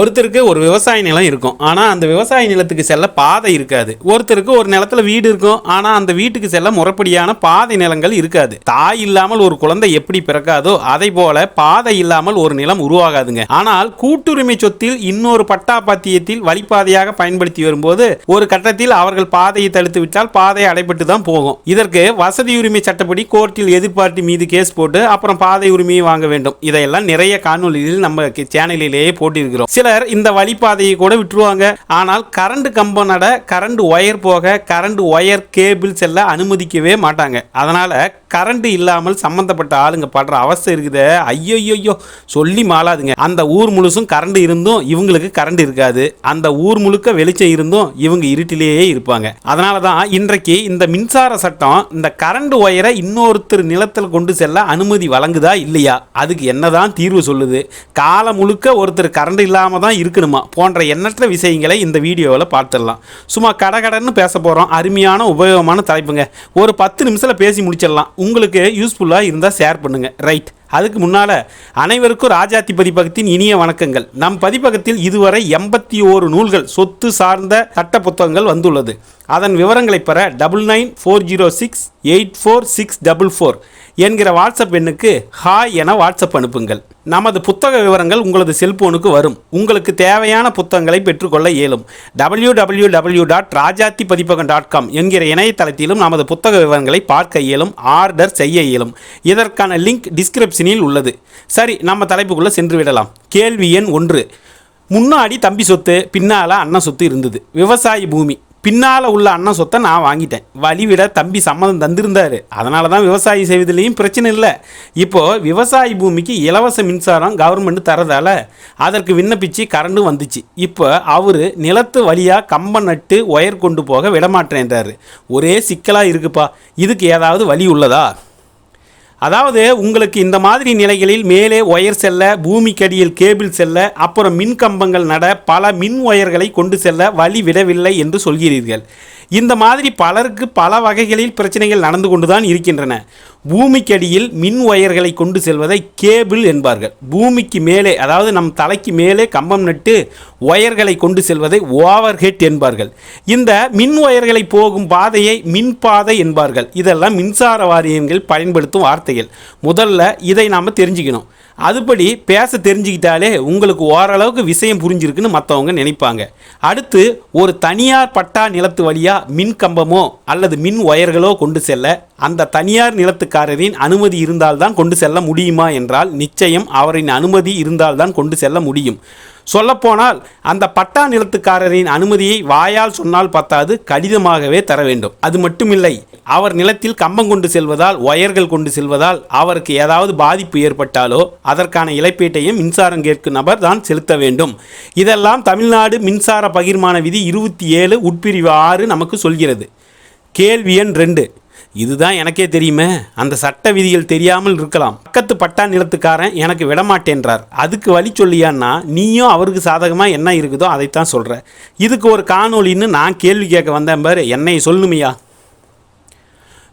ஒருத்தருக்கு ஒரு விவசாய நிலம் இருக்கும். ஆனால் அந்த விவசாய நிலத்துக்கு செல்ல பாதை இருக்காது. ஒருத்தருக்கு ஒரு நிலத்துல வீடு இருக்கும். ஆனால் அந்த வீட்டுக்கு செல்ல முறைப்படியான பாதை நிலங்கள் இருக்காது. தாய் இல்லாமல் ஒரு குழந்தை எப்படி பிறக்காதோ அதை போல பாதை இல்லாமல் ஒரு நிலம் உருவாகாதுங்க. ஆனால் கூட்டுரிமை சொத்தில் இன்னொரு பட்டா பாத்தியத்தில் வழிப்பாதையாக பயன்படுத்தி வரும்போது ஒரு கட்டத்தில் அவர்கள் பாதையை தடுத்து விட்டால் பாதை அடைபட்டு தான் போகும். இதற்கு வசதி உரிமை சட்டப்படி கோர்ட்டில் எதிர்பார்ட்டி மீது கேஸ் போட்டு அப்புறம் பாதை உரிமையை வாங்க வேண்டும். இதையெல்லாம் நிறைய காணொலியில் நம்ம சேனலிலேயே போட்டிருக்கிறோம். சிலர் இந்த வழிபாதையை கூட விட்டுருவாங்க. ஆனால் கரண்ட் கம்பம் நட கரண்ட் ஒயர் போக கரண்ட் ஒயர் கேபிள் செல்ல அனுமதிக்கவே மாட்டாங்க. அதனால் கரண்ட் இல்லாமல் சம்மந்தப்பட்ட ஆளுங்க படுற அவஸ்தை இருக்குதே. ஐயோ சொல்லி மாளாதுங்க. அந்த ஊர் முழுசும் கரண்ட் இருந்தும் இவங்களுக்கு கரண்ட் இருக்காது. அந்த ஊர் முழுக்க வெளிச்சம் இருந்தும் இவங்க இருட்டிலேயே இருப்பாங்க. அதனால தான் இன்றைக்கு இந்த மின்சார சட்டம் இந்த கரண்ட் ஒயரை இன்னொருத்தர் நிலத்தில் கொண்டு செல்ல அனுமதி வழங்குதா இல்லையா? அதுக்கு என்னதான் தீர்வு சொல்லுது? காலம் முழுக்க ஒருத்தர் கரண்ட் இல்லாமல் தான் இருக்கணுமா? போன்ற எண்ணற்ற விஷயங்களை இந்த வீடியோவில் பார்த்துடலாம். சும்மா கடகடன்னு பேச போகிறோம் அருமையான உபயோகமான தலைப்புங்க. ஒரு பத்து நிமிஷத்தில் பேசி முடிச்சிடலாம். உங்களுக்கு யூஸ்ஃபுல்லாக இருந்தால் ஷேர் பண்ணுங்கள் ரைட் அதுக்கு முன்னால் அனைவருக்கும் ராஜாத்தி பதிப்பகத்தின் இனிய வணக்கங்கள். நம் பதிப்பகத்தில் இதுவரை எண்பத்தி ஓரு நூல்கள் சொத்து சார்ந்த சட்ட புத்தகங்கள் வந்துள்ளது. அதன் விவரங்களை பெற double nine four zero six eight four six double four என்கிற வாட்ஸ்அப் எண்ணுக்கு ஹாய் என வாட்ஸ்அப் அனுப்புங்கள். நமது புத்தக விவரங்கள் உங்களது செல்போனுக்கு வரும். உங்களுக்கு தேவையான புத்தகங்களை பெற்றுக்கொள்ள இயலும். W W W dot Rajathi பதிப்பகம் டாட் காம் என்கிற இணையதளத்திலும் நமது புத்தக விவரங்களை பார்க்க இயலும் ஆர்டர் செய்ய இயலும். இதற்கான லிங்க் டிஸ்கிரிப்ஷனில் உள்ளது. சரி நம்ம தலைப்புக்குள்ளே சென்று விடலாம். கேள்வி எண் ஒன்று. முன்னாடி தம்பி சொத்து பின்னால் அண்ணன் சொத்து இருந்தது. விவசாய பூமி. பின்னால் உள்ள அண்ணன் சொத்தை நான் வாங்கிட்டேன். வழிவிட தம்பி சம்மதம் தந்திருந்தார். அதனால தான் விவசாயி செய்வதிலையும் பிரச்சனை இல்லை. இப்போது விவசாய பூமிக்கு இலவச மின்சாரம் கவர்மெண்ட் தரதால அதற்கு விண்ணப்பித்து கரண்டும் வந்துச்சு. இப்போ அவர் நிலத்து வழியாக கம்பம் நட்டு ஒயர் கொண்டு போக விடமாட்டேன்றாரு. ஒரே சிக்கலாக இருக்குப்பா. இதுக்கு ஏதாவது வழி உள்ளதா? அதாவது உங்களுக்கு இந்த மாதிரி நிலைகளில் மேலே ஒயர் செல்ல பூமிக்கடியில் கேபிள் செல்ல அப்புறம் மின் கம்பங்கள் நட பல மின் ஒயர்களை கொண்டு செல்ல வழி விடவில்லை என்று சொல்கிறீர்கள். இந்த மாதிரி பலருக்கு பல வகைகளில் பிரச்சனைகள் நடந்து கொண்டுதான் இருக்கின்றன. பூமிக்கடியில் மின் ஒயர்களை கொண்டு செல்வதை கேபிள் என்பார்கள். பூமிக்கு மேலே அதாவது நம் தலைக்கு மேலே கம்பம் நட்டு ஒயர்களை கொண்டு செல்வதை ஓவர் ஹெட் என்பார்கள். இந்த மின் ஒயர்களை போகும் பாதையை மின்பாதை என்பார்கள். இதெல்லாம் மின்சார வாரியங்கள் பயன்படுத்தும் வார்த்தைகள். முதல்ல இதை நாம் தெரிஞ்சுக்கணும். அதுபடி பேச தெரிஞ்சுக்கிட்டாலே உங்களுக்கு ஓரளவுக்கு விஷயம் புரிஞ்சிருக்குன்னு மற்றவங்க நினைப்பாங்க. அடுத்து ஒரு தனியார் பட்டா நிலத்து வழியாக மின் கம்பமோ அல்லது மின் ஒயர்களோ கொண்டு செல்ல அந்த தனியார் நிலத்துக்காரரின் அனுமதி இருந்தால்தான் கொண்டு செல்ல முடியுமா என்றால் நிச்சயம் அவரின் அனுமதி இருந்தால்தான் கொண்டு செல்ல முடியும். சொல்லப்போனால் அந்த பட்டா நிலத்துக்காரரின் அனுமதியை வாயால் சொன்னால் பத்தாது கடிதமாகவே தர வேண்டும். அது மட்டுமில்லை அவர் நிலத்தில் கம்பம் கொண்டு செல்வதால் ஒயர்கள் கொண்டு செல்வதால் அவருக்கு ஏதாவது பாதிப்பு ஏற்பட்டாலோ அதற்கான இழப்பீட்டையும் மின்சாரம் கேட்கும் நபர் தான் செலுத்த வேண்டும். இதெல்லாம் தமிழ்நாடு மின்சார பகிர்மான விதி இருபத்தி ஏழு உட்பிரிவு ஆறு நமக்கு சொல்கிறது. கேள்வி எண் ரெண்டு. இதுதான் எனக்கே தெரியுமே. அந்த சட்ட விதிகள் தெரியாமல் இருக்கலாம். பக்கத்து பட்டா நிலத்துக்காரன் எனக்கு விடமாட்டேன்றார். அதுக்கு வழி சொல்லியான்னா நீயும் அவருக்கு சாதகமாக என்ன இருக்குதோ அதைத்தான் சொல்கிற இதுக்கு ஒரு காணொளின்னு நான் கேள்வி கேட்க வந்தேன் பாரு. என்னை சொல்லுமையா?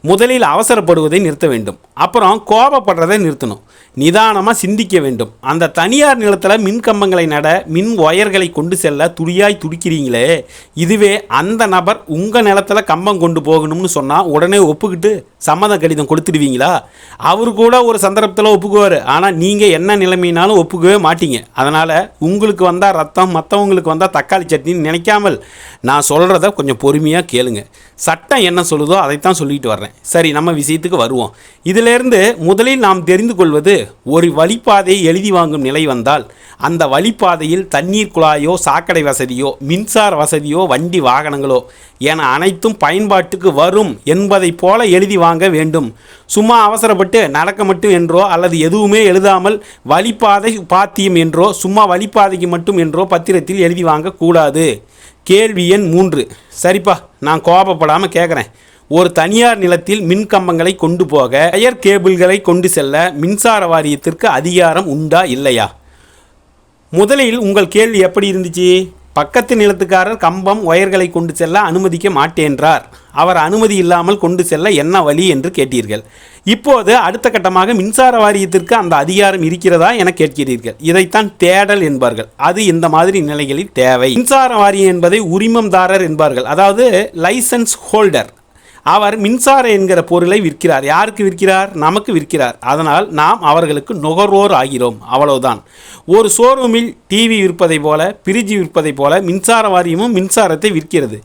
முதலில் அவசரப்படுவதை நிறுத்த வேண்டும். அப்புறம் கோபப்படுறதை நிறுத்தணும். நிதானமாக சிந்திக்க வேண்டும். அந்த தனியார் நிலத்தில் மின் கம்பங்களை நட மின் ஒயர்களை கொண்டு செல்ல துடியாய் துடிக்கிறீங்களே. இதுவே அந்த நபர் உங்கள் நிலத்தில் கம்பம் கொண்டு போகணும்னு சொன்னால் உடனே ஒப்புக்கிட்டு சம்மத கடிதம் கொடுத்துடுவீங்களா? அவர் கூட ஒரு சந்தர்ப்பத்தில் ஒப்புக்குவார். ஆனால் நீங்கள் என்ன நிலைமைனாலும் ஒப்புக்கவே மாட்டீங்க. அதனால் உங்களுக்கு வந்தால் ரத்தம் மற்றவங்களுக்கு வந்தால் தக்காளி சட்னின்னு நினைக்காமல் நான் சொல்கிறத கொஞ்சம் பொறுமையாக கேளுங்க. சட்டம் என்ன சொல்லுதோ அதைத்தான் சொல்லிட்டு வர்றேன். சரி நம்ம விஷயத்துக்கு வருவோம். இதிலிருந்து முதலில் நாம் தெரிந்து கொள்வது ஒரு வழிப்பாதையை எழுதி வாங்கும் நிலை வந்தால் அந்த வழிப்பாதையில் தண்ணீர் குழாயோ சாக்கடை வசதியோ மின்சார வசதியோ வண்டி வாகனங்களோ என அனைத்தும் பயன்பாட்டுக்கு வரும் என்பதைப் போல எழுதி வாங்க வேண்டும். சும்மா அவசரப்பட்டு நடக்க மட்டும் என்றோ அல்லது எதுவுமே எழுதாமல் வழிப்பாதை பாத்தியம் என்றோ சும்மா வழிப்பாதைக்கு மட்டும் என்றோ பத்திரத்தில் எழுதி வாங்கக்கூடாது கேள்வி எண் மூன்று. சரிப்பா நான் கோபப்படாமல் கேட்குறேன் ஒரு தனியார் நிலத்தில் மின் கம்பங்களை கொண்டு போக வயர் கேபிள்களை கொண்டு செல்ல மின்சார வாரியத்திற்கு அதிகாரம் உண்டா இல்லையா? முதலில் உங்கள் கேள்வி எப்படி இருந்துச்சு? பக்கத்து நிலத்துக்காரர் கம்பம் ஒயர்களை கொண்டு செல்ல அனுமதிக்க மாட்டேன்றார். அவர் அனுமதி இல்லாமல் கொண்டு செல்ல என்ன வழி என்று கேட்டீர்கள். இப்போது அடுத்த கட்டமாக மின்சார வாரியத்திற்கு அந்த அதிகாரம் இருக்கிறதா என கேட்கிறீர்கள். இதைத்தான் தேடல் என்பார்கள். அது இந்த மாதிரி நிலைகளில் தேவை. மின்சார வாரியம் என்பதை உரிமம்தாரர் என்பார்கள். அதாவது லைசன்ஸ் ஹோல்டர் அவர் மின்சார என்கிற பொருளை விற்கிறார். யாருக்கு விற்கிறார்? நமக்கு விற்கிறார். அதனால் நாம் அவர்களுக்கு நுகர்வோர் ஆகிறோம். அவ்வளவுதான். ஒரு ஷோரூமில் டிவி விற்பதை போல பிரிட்ஜ் விற்பதை போல மின்சார வாரியமும் மின்சாரத்தை விற்கிறது.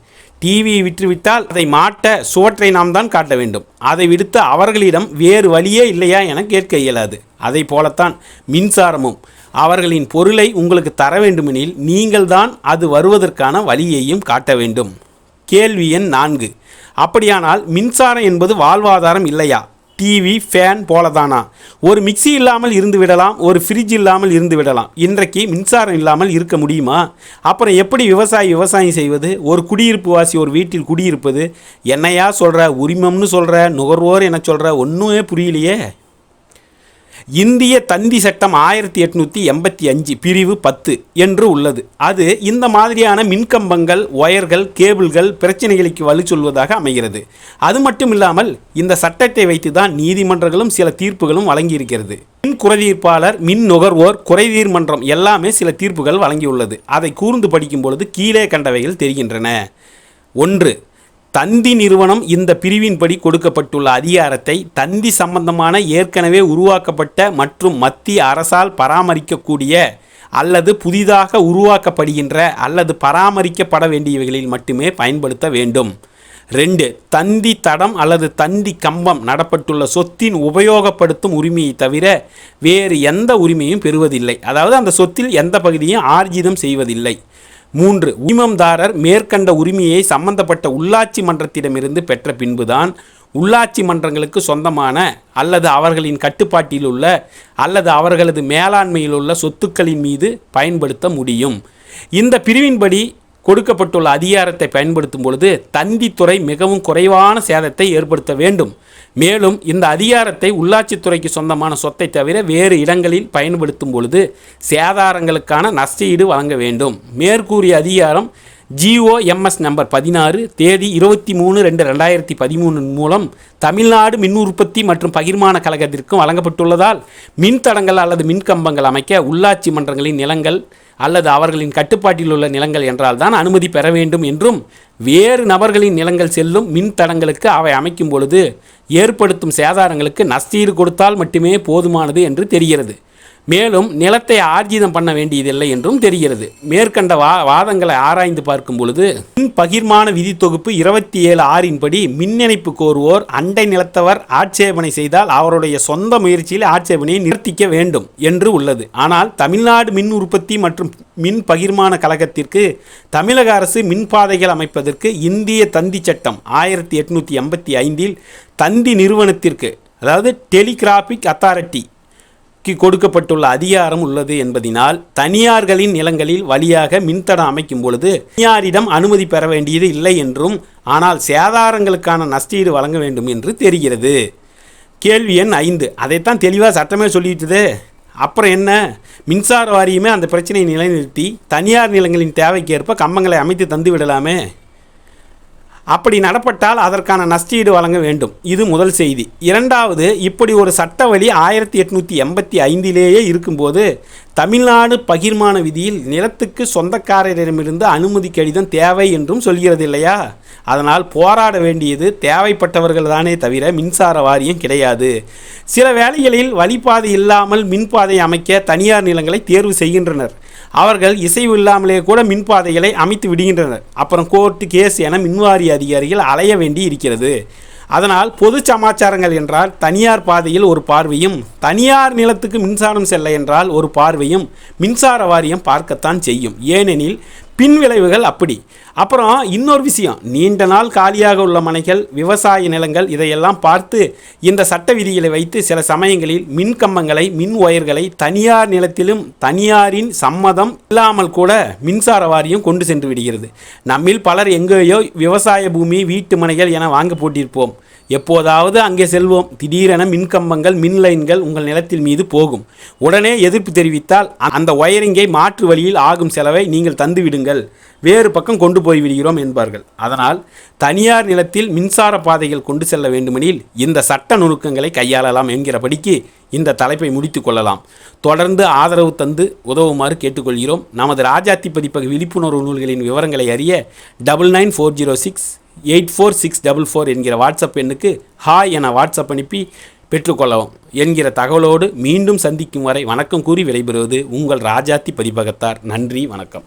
டிவியை விற்றுவிட்டால் அதை மாட்ட சுவற்றை நாம் தான் காட்ட வேண்டும். அதை விடுத்து அவர்களிடம் வேறு வழியே இல்லையா என கேட்க இயலாது. அதை போலத்தான் மின்சாரமும். அவர்களின் பொருளை உங்களுக்கு தர வேண்டுமெனில் நீங்கள்தான் அது வருவதற்கான வழியையும் காட்ட வேண்டும். கேள்வி எண் நான்கு. அப்படியானால் மின்சாரம் என்பது வாழ்வாதாரம் இல்லையா? டிவி ஃபேன் போலதானா? ஒரு மிக்ஸி இல்லாமல் இருந்து விடலாம் ஒரு ஃப்ரிட்ஜ் இல்லாமல் இருந்து விடலாம். இன்றைக்கு மின்சாரம் இல்லாமல் இருக்க முடியுமா? அப்புறம் எப்படி விவசாயி விவசாயம் செய்வது? ஒரு குடியிருப்பு வாசி ஒரு வீட்டில் குடியிருப்பது? என்னையா சொல்கிற உரிமம்னு சொல்கிற நுகர்வோர் என சொல்கிற ஒன்றுமே புரியலையே. இந்திய தந்தி சட்டம் ஆயிரத்தி எட்நூற்றி எண்பத்தி அஞ்சு பிரிவு பத்து என்று உள்ளது. அது இந்த மாதிரியான மின்கம்பங்கள் ஒயர்கள் கேபிள்கள் பிரச்சனைகளுக்கு வலு சொல்வதாக அமைகிறது. அது மட்டும் இல்லாமல் இந்த சட்டத்தை வைத்து தான் நீதிமன்றங்களும் சில தீர்ப்புகளும் வழங்கியிருக்கிறது. மின் குறைதீர்ப்பாளர் மின் நுகர்வோர் குறைதீர் மன்றம் எல்லாமே சில தீர்ப்புகள் வழங்கியுள்ளது. அதை கூர்ந்து படிக்கும் பொழுது கீழே கண்டவைகள் தெரிகின்றன. ஒன்று தந்தி நிறுவனம் இந்த பிரிவின்படி கொடுக்கப்பட்டுள்ள அதிகாரத்தை தந்தி சம்பந்தமான ஏற்கனவே உருவாக்கப்பட்ட மற்றும் மத்திய அரசால் பராமரிக்கக்கூடிய அல்லது புதிதாக உருவாக்கப்படுகின்ற அல்லது பராமரிக்கப்பட வேண்டியவைகளில் மட்டுமே பயன்படுத்த வேண்டும். ரெண்டு தந்தி தடம் அல்லது தந்தி கம்பம் நடப்பட்டுள்ள சொத்தின் உபயோகப்படுத்தும் உரிமையை தவிர வேறு எந்த உரிமையும் பெறுவதில்லை. அதாவது அந்த சொத்தில் எந்த பகுதியும் ஆர்ஜிதம் செய்வதில்லை. மூன்று உரிமம்தாரர் மேற்கண்ட உரிமையை சம்பந்தப்பட்ட உள்ளாட்சி மன்றத்திடமிருந்து பெற்ற பின்புதான் உள்ளாட்சி மன்றங்களுக்கு சொந்தமான அல்லது அவர்களின் கட்டுப்பாட்டில் உள்ள அல்லது அவர்களது மேலாண்மையில் உள்ள சொத்துக்களின் மீது பயன்படுத்த முடியும். இந்த பிரிவின்படி கொடுக்கப்பட்டுள்ள அதிகாரத்தை பயன்படுத்தும் பொழுது தந்தித்துறை மிகவும் குறைவான சேதத்தை ஏற்படுத்த வேண்டும். மேலும் இந்த அதிகாரத்தை உள்ளாட்சித்துறைக்கு சொந்தமான சொத்தை தவிர வேறு இடங்களில் பயன்படுத்தும் பொழுது சேதாரங்களுக்கான நஷ்டஈடு வழங்க வேண்டும். மேற்கூறிய அதிகாரம் ஜிஓஎம்எஸ் நம்பர் பதினாறு தேதி இருபத்தி மூணு ரெண்டு ரெண்டாயிரத்தி பதிமூணு மூலம் தமிழ்நாடு மின் உற்பத்தி மற்றும் பகிர்மான கழகத்திற்கும் வழங்கப்பட்டுள்ளதால் மின்தடங்கள் அல்லது மின்கம்பங்கள் அமைக்க உள்ளாட்சி மன்றங்களின் நிலங்கள் அல்லது அவர்களின் கட்டுப்பாட்டில் உள்ள நிலங்கள் என்றால் தான் அனுமதி பெற வேண்டும் என்றும் வேறு நபர்களின் நிலங்கள் செல்லும் மின் தடங்களுக்கு அவை அமைக்கும் பொழுது ஏற்படுத்தும் சேதாரங்களுக்கு நஷ்டீடு கொடுத்தால் மட்டுமே போதுமானது என்று தெரிகிறது. மேலும் நிலத்தை ஆர்ஜிதம் பண்ண வேண்டியதில்லை என்றும் தெரிகிறது. மேற்கண்ட வா வாதங்களை ஆராய்ந்து பார்க்கும் பொழுது மின் பகிர்மான விதி தொகுப்பு இருபத்தி ஏழு ஆறின்படி மின்னணைப்பு கோருவோர் அண்டை நிலத்தவர் ஆட்சேபனை செய்தால் அவருடைய சொந்த முயற்சியில் ஆட்சேபனையை நிறுத்திக்க வேண்டும் என்று உள்ளது. ஆனால் தமிழ்நாடு மின் உற்பத்தி மற்றும் மின் பகிர்மான கழகத்திற்கு தமிழக அரசு மின்பாதைகள் அமைப்பதற்கு இந்திய தந்தி சட்டம் ஆயிரத்தி எட்நூற்றி எண்பத்தி ஐந்தில் தந்தி நிறுவனத்திற்கு அதாவது டெலிகிராபிக் அத்தாரிட்டி கொடுக்கப்பட்டுள்ள அதிகாரம் உள்ளது என்பதினால் தனியார்களின் நிலங்களில் வழியாக மின்தடம் அமைக்கும் பொழுது தனியாரிடம் அனுமதி பெற வேண்டியது இல்லை என்றும் ஆனால் சேதாரங்களுக்கான நஷ்டீடு வழங்க வேண்டும் என்று தெரிகிறது. கேள்வி எண் ஐந்து. அதைத்தான் தெளிவாக சட்டமே சொல்லிவிட்டது. அப்புறம் என்ன? மின்சார வாரியமே அந்த பிரச்சனையை நிலைநிறுத்தி தனியார் நிலங்களின் தேவைக்கேற்ப கம்பங்களை அமைத்து தந்து விடலாமே அப்படி நடப்பட்டால் அதற்கான நஷ்டஈடு வழங்க வேண்டும். இது முதல் செய்தி. இரண்டாவது இப்படி ஒரு சட்ட வழி ஆயிரத்தி எட்நூற்றி எண்பத்தி ஐந்திலேயே இருக்கும்போது தமிழ்நாடு பகிர்மான விதியில் நிலத்துக்கு சொந்தக்காரரிடமிருந்து அனுமதி கடிதம் தேவை என்றும் சொல்கிறது இல்லையா? அதனால் போராட வேண்டியது தேவைப்பட்டவர்கள் தானே தவிர மின்சார வாரியம் கிடையாது. சில வேளைகளில் வழிபாதை இல்லாமல் மின்பாதை அமைக்க தனியார் நிலங்களை தேர்வு செய்கின்றனர். அவர்கள் இசைவு இல்லாமலே கூட மின்பாதைகளை அமைத்து விடுகின்றனர். அப்புறம் கோர்ட்டு கேஸ் என மின்வாரிய அதிகாரிகள் அலைய வேண்டி இருக்கிறது அதனால் பொது சமாச்சாரங்கள் என்றால் தனியார் பாதையில் ஒரு பார்வையும் தனியார் நிலத்துக்கு மின்சாரம் செல்ல என்றால் ஒரு பார்வையும் மின்சார வாரியம் பார்க்கத்தான் செய்யும். ஏனெனில் பின்விளைவுகள் அப்படி. அப்புறம் இன்னொரு விஷயம் நீண்ட நாள் காலியாக உள்ள மனைகள் விவசாய நிலங்கள் இதையெல்லாம் பார்த்து இந்த சட்ட விதிகளை வைத்து சில சமயங்களில் மின் கம்பங்களை மின் ஒயர்களை தனியார் நிலத்திலும் தனியாரின் சம்மதம் இல்லாமல் கூட மின்சார வாரியம் கொண்டு சென்று விடுகிறது. நம்மில் பலர் எங்கேயோ விவசாய பூமி வீட்டு மனைகள் என வாங்க போட்டிருப்போம். எப்போதாவது அங்கே செல்வோம். திடீரென மின்கம்பங்கள் மின் லைன்கள் உங்கள் நிலத்தில் மீது போகும். உடனே எதிர்ப்பு தெரிவித்தால் அந்த ஒயரிங்கை மாற்று வழியில் ஆகும் செலவை நீங்கள் தந்துவிடுங்கள் வேறு பக்கம் கொண்டு போய்விடுகிறோம் என்பார்கள். அதனால் தனியார் நிலத்தில் மின்சார பாதைகள் கொண்டு செல்ல வேண்டுமெனில் இந்த சட்ட நுணுக்கங்களை கையாளலாம் என்கிறபடிக்கு இந்த தலைப்பை முடித்து கொள்ளலாம். தொடர்ந்து ஆதரவு தந்து உதவுமாறு கேட்டுக்கொள்கிறோம். நமது ராஜாத்தி பதிப்பக விழிப்புணர்வு நூல்களின் விவரங்களை அறிய double nine four zero six eight four six double four என்கிற வாட்ஸ்அப் எண்ணுக்கு ஹாய் என வாட்ஸ்அப் அனுப்பி பெற்றுக்கொள்ளவும் என்கிற தகவலோடு மீண்டும் சந்திக்கும் வரை வணக்கம் கூறி விடைபெறுவது உங்கள் ராஜாத்தி பதிப்பகத்தார். நன்றி வணக்கம்.